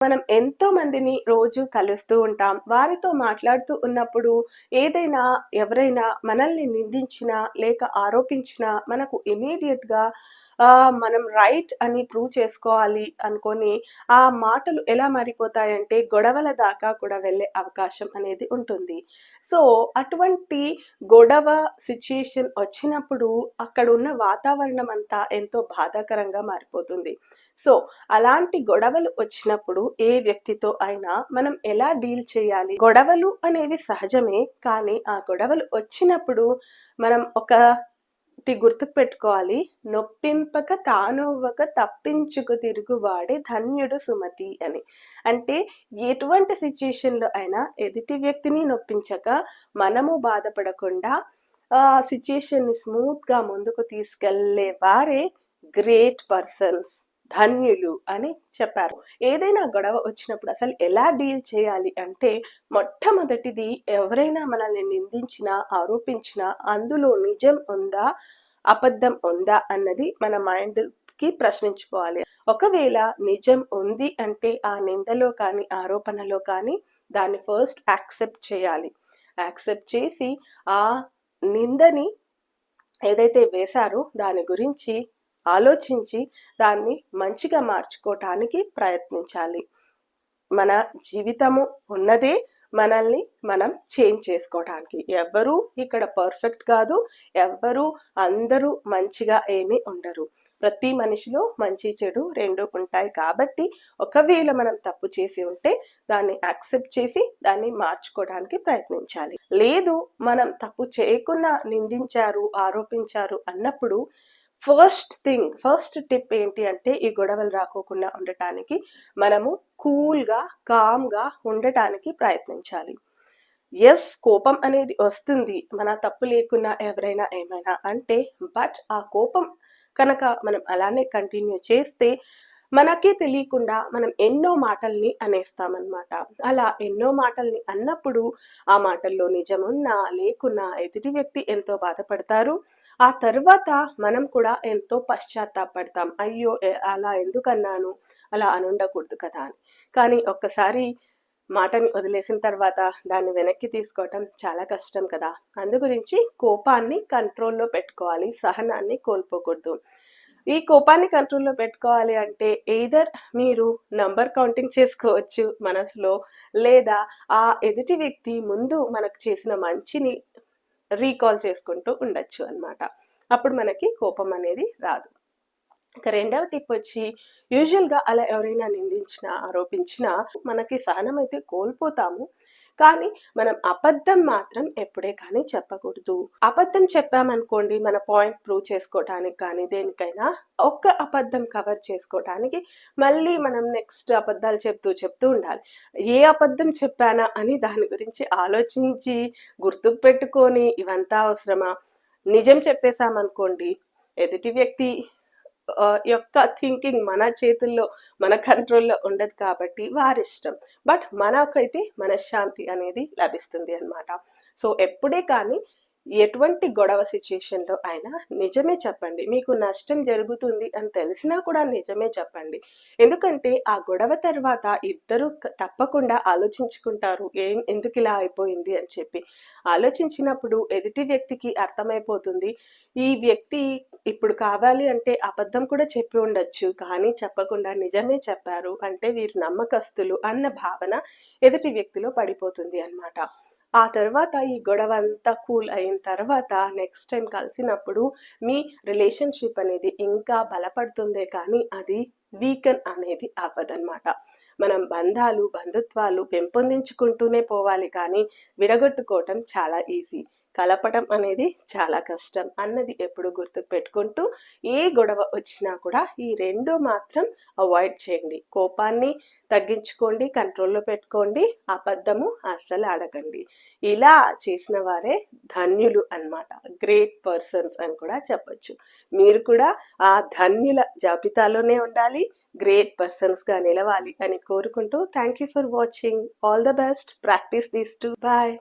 మనం ఎంతో మందిని రోజు కలుస్తూ ఉంటాం. వారితో మాట్లాడుతూ ఉన్నప్పుడు ఏదైనా ఎవరైనా మనల్ని నిందించినా లేక ఆరోపించినా మనకు ఇమీడియట్గా మనం రైట్ అని ప్రూవ్ చేసుకోవాలి అనుకొని ఆ మాటలు ఎలా మారిపోతాయంటే గొడవల దాకా కూడా వెళ్ళే అవకాశం అనేది ఉంటుంది. సో అటువంటి గొడవ సిచ్యుయేషన్ వచ్చినప్పుడు అక్కడ ఉన్న వాతావరణం అంతా ఎంతో బాధాకరంగా మారిపోతుంది. సో అలాంటి గొడవలు వచ్చినప్పుడు ఏ వ్యక్తితో అయినా మనం ఎలా డీల్ చేయాలి? గొడవలు అనేవి సహజమే కానీ ఆ గొడవలు వచ్చినప్పుడు మనం ఒక ఒకటి గుర్తుకు పెట్టుకోవాలి నొప్పింపక తానొవ్వక తప్పించుకు తిరుగువాడే ధన్యుడు సుమతి అని. అంటే ఎటువంటి సిచ్యుయేషన్లో అయినా ఎదుటి వ్యక్తిని నొప్పించక మనము బాధపడకుండా ఆ స్మూత్గా ముందుకు తీసుకెళ్ళే వారే గ్రేట్ పర్సన్స్. ధన్యులు అని చెప్పారు. ఏదైనా గొడవ వచ్చినప్పుడు అసలు ఎలా డీల్ చేయాలి అంటే మొట్టమొదటిది ఎవరైనా మనల్ని నిందించినా ఆరోపించినా అందులో నిజం ఉందా అబద్ధం ఉందా అన్నది మన మైండ్కి ప్రశ్నించుకోవాలి. ఒకవేళ నిజం ఉంది అంటే ఆ నిందలో కానీ ఆరోపణలో కానీ దాన్ని ఫస్ట్ యాక్సెప్ట్ చేయాలి. యాక్సెప్ట్ చేసి ఆ నిందని ఏదైతే వేశారో దాని గురించి ఆలోచించి దాన్ని మంచిగా మార్చుకోవటానికి ప్రయత్నించాలి. మన జీవితము ఉన్నదే మనల్ని మనం చేంజ్ చేసుకోవడానికి ఎవ్వరూ ఇక్కడ పర్ఫెక్ట్ కాదు ఎవ్వరూ అందరూ మంచిగా ఏమీ ఉండరు. ప్రతి మనిషిలో మంచి చెడు రెండు ఉంటాయి కాబట్టి ఒకవేళ మనం తప్పు చేసి ఉంటే దాన్ని యాక్సెప్ట్ చేసి దాన్ని మార్చుకోవడానికి ప్రయత్నించాలి. లేదు మనం తప్పు చేయకుండా నిందించారు ఆరోపించారు అన్నప్పుడు ఫస్ట్ థింగ్ ఫస్ట్ టిప్ ఏంటి అంటే ఈ గొడవలు రాకోకుండా ఉండటానికి మనము కూల్గా కామ్గా ఉండటానికి ప్రయత్నించాలి. ఎస్ కోపం అనేది వస్తుంది. మన తప్పు లేకున్నా ఎవరైనా ఏమైనా అంటే బట్ ఆ కోపం కనుక మనం అలానే కంటిన్యూ చేస్తే మనకే తెలియకుండా మనం ఎన్నో మాటల్ని అనేస్తామన్నమాట. అలా ఎన్నో మాటల్ని అన్నప్పుడు ఆ మాటల్లో నిజమున్నా లేకున్నా ఎదుటి వ్యక్తి ఎంతో బాధపడతారు. ఆ తర్వాత మనం కూడా ఎంతో పశ్చాత్తాపడతాం. అయ్యో అలా ఎందుకన్నాను? అలా అనుండకూడదు కదా అని. కానీ ఒక్కసారి మాటని వదిలేసిన తర్వాత దాన్ని వెనక్కి తీసుకోవటం చాలా కష్టం కదా. అందు గురించి కోపాన్ని కంట్రోల్లో పెట్టుకోవాలి. సహనాన్ని కోల్పోకూడదు. ఈ కోపాన్ని కంట్రోల్లో పెట్టుకోవాలి అంటే ఎయిదర్ మీరు నంబర్ కౌంటింగ్ చేసుకోవచ్చు మనసులో. లేదా ఆ ఎదుటి వ్యక్తి ముందు మనకు చేసిన మంచిని రీకాల్ చేసుకుంటూ ఉండొచ్చు అన్నమాట. అప్పుడు మనకి కోపం అనేది రాదు. ఇక రెండవ టిప్ వచ్చి యూజువల్గా అలా ఎవరైనా నిందించినా ఆరోపించినా మనకి సహనం అయితే కోల్పోతాము. కానీ మనం అబద్ధం మాత్రం ఎప్పుడే కానీ చెప్పకూడదు. అబద్ధం చెప్పామనుకోండి మన పాయింట్ ప్రూవ్ చేసుకోవటానికి కానీ దేనికైనా ఒక్క అబద్ధం కవర్ చేసుకోవటానికి మళ్ళీ మనం నెక్స్ట్ అబద్ధాలు చెప్తూ చెప్తూ ఉండాలి. ఏ అబద్ధం చెప్పానా అని దాని గురించి ఆలోచించి గుర్తుకు పెట్టుకొని ఇవంతా అవసరమా? నిజం చెప్పేశామనుకోండి ఎదుటి వ్యక్తి యొక్క థింకింగ్ మన చేతుల్లో మన కంట్రోల్లో ఉండదు కాబట్టి వారిష్టం. బట్ మనకైతే మనశ్శాంతి అనేది లభిస్తుంది అన్నమాట. సో ఎప్పుడే కానీ ఎటువంటి గొడవ సిచ్యుయేషన్లో అయినా నిజమే చెప్పండి. మీకు నష్టం జరుగుతుంది అని తెలిసినా కూడా నిజమే చెప్పండి. ఎందుకంటే ఆ గొడవ తర్వాత ఇద్దరు తప్పకుండా ఆలోచించుకుంటారు. ఏం ఎందుకు ఇలా అయిపోయింది అని చెప్పి. ఆలోచించినప్పుడు ఎదుటి వ్యక్తికి అర్థమైపోతుంది. ఈ వ్యక్తి ఇప్పుడు కావాలి అంటే అబద్ధం కూడా చెప్పి ఉండొచ్చు. కానీ చెప్పకుండా నిజమే చెప్పారు అంటే వీరు నమ్మకస్తులు అన్న భావన ఎదుటి వ్యక్తిలో పడిపోతుంది అన్నమాట. ఆ తర్వాత ఈ గొడవ అంతా కూల్ అయిన తర్వాత నెక్స్ట్ టైం కలిసినప్పుడు మీ రిలేషన్షిప్ అనేది ఇంకా బలపడుతుందే కానీ అది వీకన్ అనేది అవ్వదన్నమాట. మనం బంధాలు బంధుత్వాలు పెంపొందించుకుంటూనే పోవాలి కానీ విడగొట్టుకోవటం చాలా ఈజీ కలపడం అనేది చాలా కష్టం. అన్నది ఎప్పుడు గుర్తుకు పెట్టుకుంటూ ఏ గొడవ వచ్చినా కూడా ఈ రెండు మాత్రం అవాయిడ్ చేయండి. కోపాన్ని తగ్గించుకోండి కంట్రోల్లో పెట్టుకోండి అబద్ధము అస్సలు ఆడకండి. ఇలా చేసిన వారే ధన్యులు అన్నమాట. గ్రేట్ పర్సన్స్ అని కూడా చెప్పొచ్చు. మీరు కూడా ఆ ధన్యుల జాబితాలోనే ఉండాలి గ్రేట్ పర్సన్స్గా నిలవాలి అని కోరుకుంటూ thank you for watching. All the best. Practise these two. Bye.